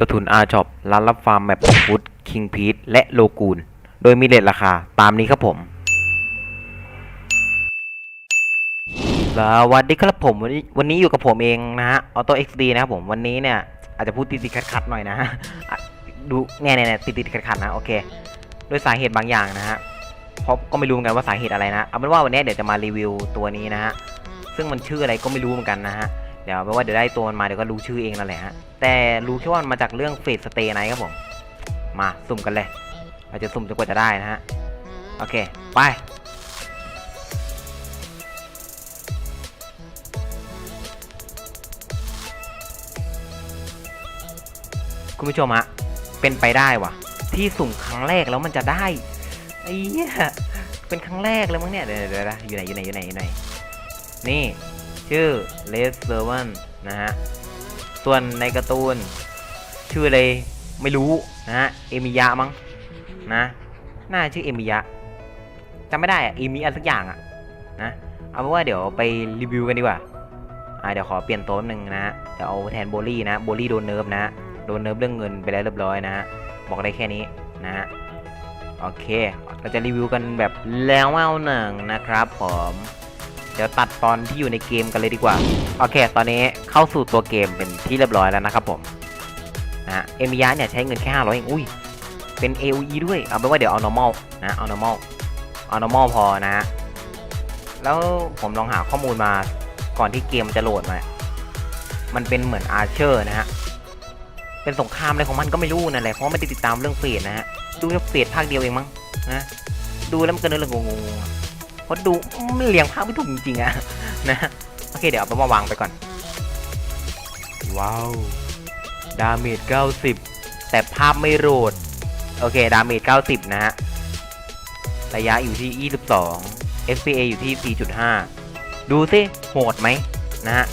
กระทุนอาช็อปร้านรับฟาร์มแมปของฟุตคิงพีทและโลกูนโดยมีเลทราคาตามนี้ครับผม สวัสดีครับผม วันนี้วันนี้อยู่กับผมเองนะฮะออโต้เอ็กซ์ดีนะครับผม วันนี้เนี่ย อาจจะพูดติดติดขัดขัดๆหน่อยนะฮะ ดูเนี่ยเนี่ยเนี่ยติดติดขัดขัดๆนะ โอเคด้วยสาเหตุบางอย่างนะฮะเพราะก็ไม่รู้เหมือนกันว่าสาเหตุอะไรนะ เอาเป็นว่าวันนี้เดี๋ยวจะมารีวิวตัวนี้นะฮะ ซึ่งมันชื่ออะไรก็ไม่รู้เหมือนกันนะฮะ เดี๋ยวเอาเป็นว่าเดี๋ยวได้ตัวมันมาเดี๋ยวก็รู้ชื่อเองนั่นแหละฮะ แต่รู้แค่ว่ามันมาจากเรื่องเฟสสเตย์ไนครับผม มาสุ่มกันเลย เราจะสุ่มจนกว่าจะได้นะฮะ โอเค ไป คุณผู้ชมฮะ เป็นไปได้วะที่สุ่มครั้งแรกแล้วมันจะได้ไอ้เหี้ยเป็นครั้งแรกเลยมั้งเนี่ยเดี๋ยวเดี๋ยวเดี๋ยวอยู่ไหนอยู่ไหนอยู่ไหนอยู่ไหน นี่ ชื่อเลสเซอร์วันนะฮะ ส่วนในการ์ตูน ชื่ออะไรไม่รู้นะฮะ เอมิยะมั้งนะ น่าชื่อเอมิยะจำไม่ได้อะเอมิอะไรสักอย่างอะนะ เอาเป็นว่าเดี๋ยวไปรีวิวกันดีกว่า อ่าเดี๋ยวขอเปลี่ยนโต๊ะหนึ่งนะฮะเดี๋ยวเอาแทนโบลี่นะ โบลี่โดนเนิร์ฟนะฮะโดนเนิร์ฟเรื่องเงินไปแล้วเรียบร้อยนะฮะ บอกได้แค่นี้นะฮะโอเค เราจะรีวิวกันแบบแล้วเอาหนึ่งนะครับผม เดี๋ยวตัดตอนที่อยู่ในเกมกันเลยดีกว่า โอเค ตอนนี้เข้าสู่ตัวเกมเป็นที่เรียบร้อยแล้วนะครับผมนะเอมิยะเนี่ยใช้เงินแค่ 500เองอุ้ย เป็น AOE ด้วย เอาเป็นว่าเดี๋ยวเอา normal นะ เอา normal เอา normal พอนะฮะแล้วผมลองหาข้อมูลมาก่อนที่เกมจะโหลดมา มันเป็นเหมือนอาร์เชอร์นะฮะ เป็นสงครามอะไรของมันก็ไม่รู้นั่นแหละ เพราะไม่ได้ติดตามเรื่องเฟสนะฮะ ดูแค่เฟสภาคเดียวเองมั้งนะ ดูแล้วมันก็เนื้อเรื่องงงๆ เพราะดูมันเรียงภาคไม่ถูกจริงๆอะนะโอเคเดี๋ยวเอาไปมาวางไปก่อน ว้าว ดาเมจ90 แต่ภาพไม่โหลดโอเค ดาเมจ90 นะฮะ ระยะอยู่ที่ 22 FPA อยู่ที่ 4.5 ดูสิโหดไหมนะฮะ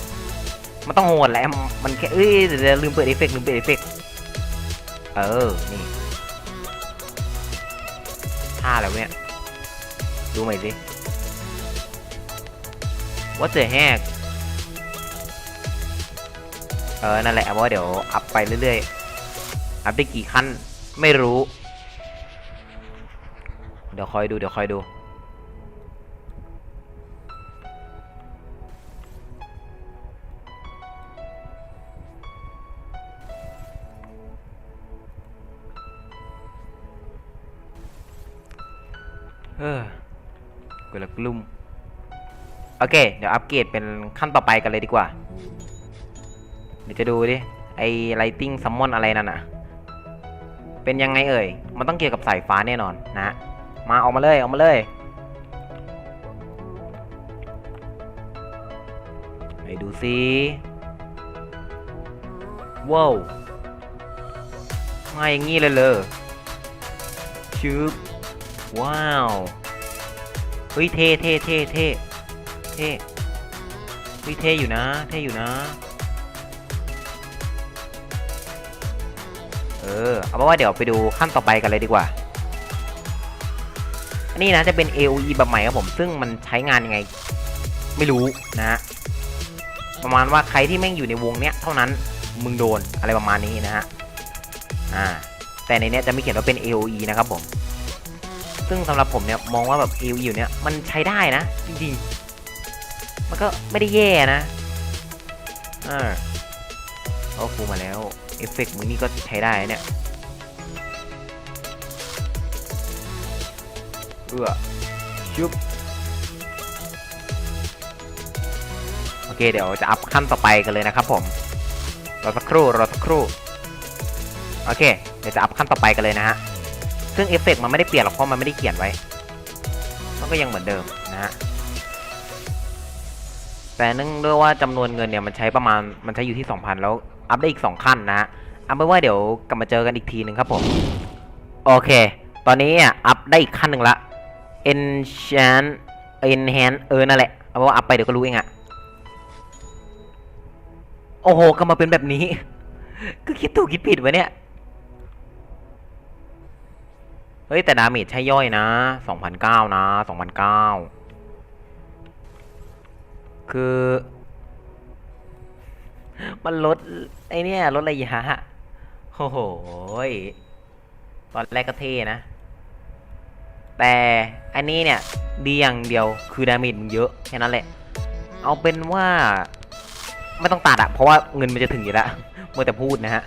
มันต้องโหดแหละ มันแค่เอ้ยเดี๋ยวลืมเปิดเอฟเฟกลืมเปิดเอฟเฟกเออ นี่ท่าอะไรเนี่ย ดูใหม่สิ What the heck เออ นั่นแหละเพราะว่าเดี๋ยวอัพไปเรื่อยๆ อัพได้กี่ขั้น ไม่รู้ เดี๋ยวคอยดู เดี๋ยวคอยดู เออกูละกลุ่ม โอเค เดี๋ยวอัปเกรดเป็นขั้นต่อไปกันเลยดีกว่า เดี๋ยวจะดูดิ ไอ้ไลติงซัมมอนอะไรนั่นน่ะ เป็นยังไงเอ่ย มันต้องเกี่ยวกับสายฟ้าแน่นอนนะ มาออกมาเลยออกมาเลยไปดูสิว้าวมาอย่างงี้เลยเลยชึบว้าว เฮ้ยเท่เท่เท่เท่ เท่เฮ้ยเท่อยู่นะ เท่อยู่นะ เออ เอาเป็นว่าเดี๋ยวไปดูขั้นต่อไปกันเลยดีกว่า อันนี้นะจะเป็น AOE แบบใหม่ครับผม ซึ่งมันใช้งานยังไง ไม่รู้นะฮะประมาณว่าใครที่แม่งอยู่ในวงเนี้ยเท่านั้น มึงโดนอะไรประมาณนี้นะฮะ อ่า แต่ในเนี้ยจะไม่เขียนว่าเป็น AOE นะครับผม ซึ่งสำหรับผมเนี่ยมองว่าแบบ AOE อยู่เนี่ยมันใช้ได้นะจริงๆ มันก็ไม่ได้แย่นะอ่าเอาฟูมาแล้วเอฟเฟกต์มึงนี่ก็ใช้ได้เนี่ยเอื้อชุบโอเคเดี๋ยวจะอัพขั้นต่อไปกันเลยนะครับผมรอสักครู่รอสักครู่โอเค เดี๋ยวจะอัพขั้นต่อไปกันเลยนะฮะซึ่งเอฟเฟกต์มันไม่ได้เปลี่ยนหรอกเพราะมันไม่ได้เขียนไว้ มันก็ยังเหมือนเดิมนะฮะ แต่เนื่องด้วยว่าจำนวนเงินเนี่ยมันใช้ประมาณมันใช้อยู่ที่ 2,000 แล้วอัพได้อีก 2 ขั้นนะฮะเอาเป็นว่าเดี๋ยวกลับมาเจอกันอีกทีหนึ่งครับผม โอเค ตอนนี้อะอัพได้อีกขั้นหนึ่งละ enchant enhance เออนั่นแหละ เอาเป็นว่าอัพไปเดี๋ยวก็รู้เองอะโอ้โหก็มาเป็นแบบนี้ ก็คิดถูกคิดผิดไว้เนี่ย เฮ้ย แต่ดาเมจใช่ย่อยนะ 2,009นะ 2,009 คือ มันลดไอเนี่ยลดระยะโอ้โหยตอนแรกก็เท่นะ แต่อันนี้เนี่ย ดีอย่างเดียวคือดาเมจมึงเยอะ แค่นั้นแหละ เอาเป็นว่า ไม่ต้องตัดอะเพราะว่าเงินมันจะถึงอยู่แล้วเมื่อแต่พูดนะฮะ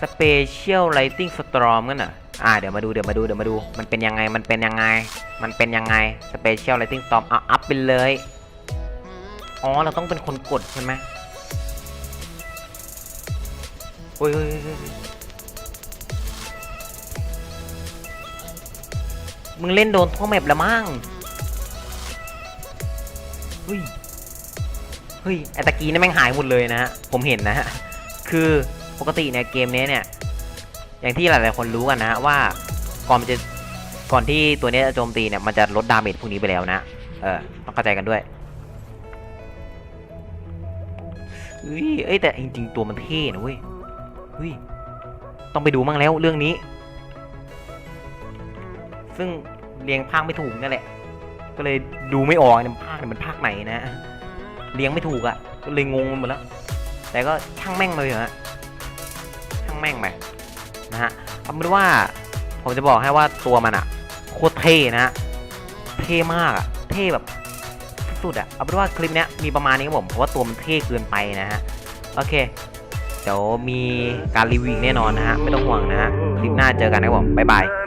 Special Lighting Storm กันเหรออ่่าเดี๋ยวมาดูเดี๋ยวมาดูเดี๋ยวมาดู มันเป็นยังไงมันเป็นยังไง มันเป็นยังไง Special Lighting Storm เอาอัพไปเลย อ๋อเราต้องเป็นคนกดใช่ไหมโอ้ยเฮ้ยมึงเล่นโดนทั่วแมปแล้วมั้งเฮ้ยเฮ้ยไอตะกี้นี่แม่งหายหมดเลยนะฮะผมเห็นนะฮะคือปกติเนี่ยเกมนี้เนี่ย อย่างที่หลายๆคนรู้กันนะว่าก่อนจะก่อนที่ตัวนี้จะโจมตีเนี่ยมันจะลดดาเมจพวกนี้ไปแล้วนะ เออต้องเข้าใจกันด้วยเฮ้ยเอ้ยแต่จริงๆตัวมันเท่นะเว้ยเฮ้ยต้องไปดูมั่งแล้วเรื่องนี้ ซึ่งเรียงภาคไม่ถูกนั่นแหละ ก็เลยดูไม่ออกเนี่ยภาคเนี่ยมันภาคไหนนะเลี้ยงไม่ถูกอะ่ะ ก็เลยงงหมดแล้ว แต่ก็ช่างแม่งเลยเหรอฮะช่างแม่งไป นะฮะเอาเป็นว่าผมจะบอกให้ว่าตัวมันอะ่ะโคตรเท่นะฮะเท่มากอะ่ะเท่แบบสุดอะ่ะเอาเป็นว่าคลิปเนี้ยมีประมาณนี้ครับผมเพราะว่าตัวมันเท่เกินไปนะฮะโอเคเดี๋ยวมีการรีวิวแน่นอนนะฮะไม่ต้องห่วงนะฮะคลิปหน้าเจอกันนะครับผมบ๊ายบาย